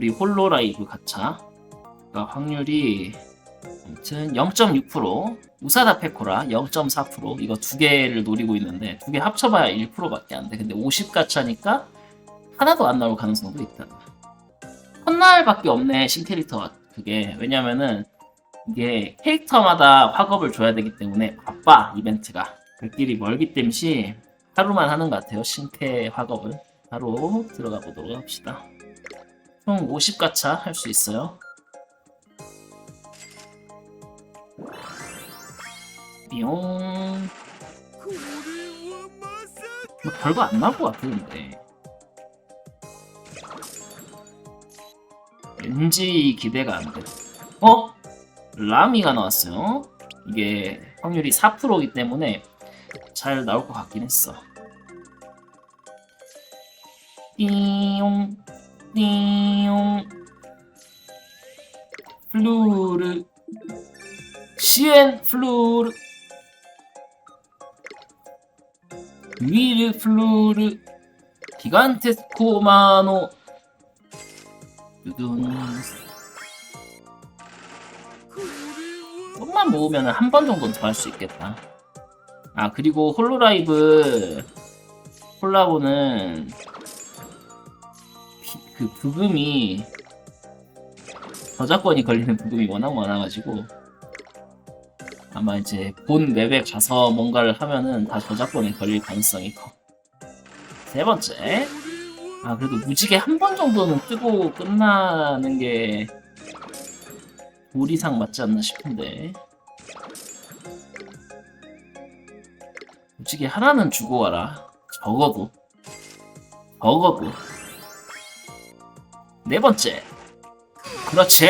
우리 홀로라이브 가차. 확률이 아무튼 0.6% 우사다 페코라 0.4% 이거 두 개를 노리고 있는데 두 개 합쳐봐야 1%밖에 안 돼. 근데 50 가차니까 하나도 안 나올 가능성도 있다. 첫날밖에 없네 신캐릭터 그게. 왜냐면은 이게 캐릭터마다 화급을 줘야 되기 때문에 바빠 이벤트가. 그 길이 멀기 때문에 하루만 하는 것 같아요 신캐 화급을. 바로 들어가 보도록 합시다 총 50가차 할 수 있어요 뿅뭐 별거 안 나올 것 같은데 왠지 기대가 안 돼. 어? 라미가 나왔어요. 이게 확률이 4%이기 때문에 잘 나올 것 같긴 했어. 띠용, 띠용, 플루르, 시엔 플루르, 위르 플루르, 기간테스 코마노, 두둔. 좀만 모으면 한 번 정도는 더 할 수 있겠다. 아, 그리고 홀로라이브. 콜라보는 비- 그 부금이 저작권이 걸리는 부금이 워낙 많아가지고 아마 이제 본 웹에 가서 뭔가를 하면은 다 저작권이 걸릴 가능성이 커. 세 번째. 아 그래도 무지개 한 번 정도는 뜨고 끝나는 게 우리상 맞지 않나 싶은데 무지개 하나는 주고 와라 적어도 적어도 네 번째. 그렇지.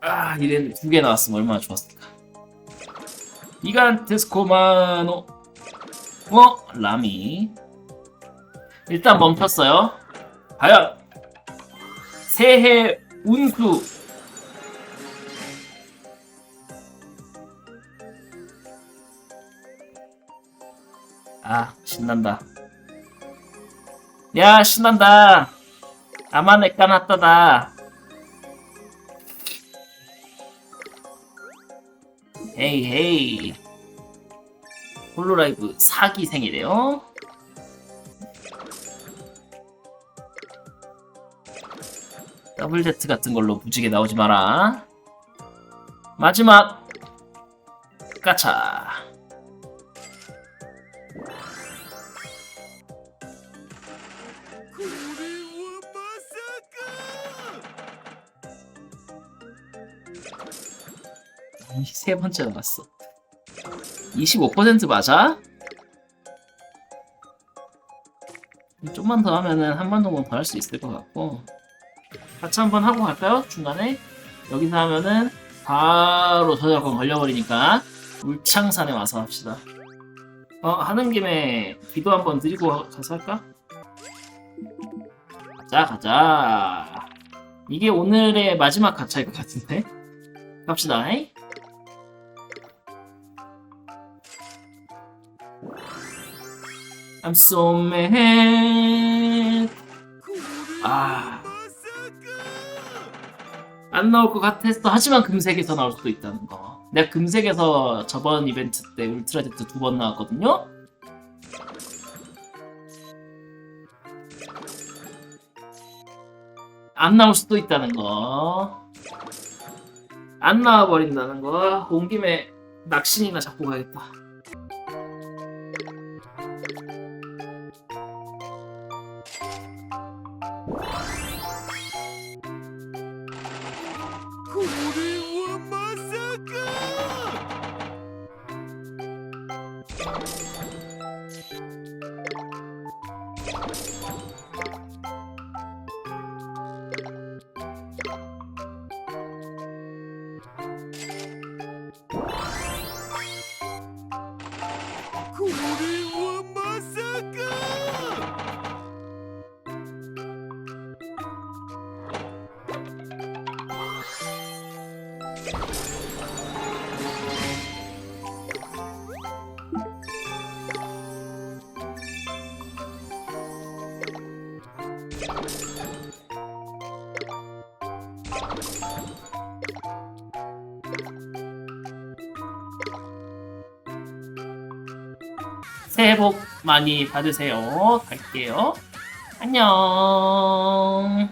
아 이래 두 개 나왔으면 얼마나 좋았을까. 이간테스코마노. 어? 라미. 일단 멈췄어요. 과연 새해 운수 아 신난다 야 신난다 아마네 까놨다다 헤이 헤이 홀로라이브 사기 생이래요. 더블 제트 같은 걸로 무지개 나오지 마라. 마지막 까차. 세 번째 나갔어. 25% 맞아? 좀만 더 하면은 한 번 정도 더 할 수 있을 것 같고 같이 한번 하고 갈까요? 중간에 여기서 하면은 바로 저작권 걸려버리니까 울창산에 와서 합시다 어 하는 김에 기도 한번 드리고 가서 할까? 가자 가자 이게 오늘의 마지막 가차일 것 같은데 갑시다 이 I'm so mad. 아. 안 나올 것 같았어. 하지만 금색에서 나올 수도 있다는 거. 내가 금색에서 저번 이벤트 때 울트라 제트 두 번 나왔거든요? 안 나올 수도 있다는 거. 안 나와버린다는 거. 온 김에 낚신이나 잡고 가야겠다. これはまさか。これ 새해 복 많이 받으세요. 갈게요. 안녕.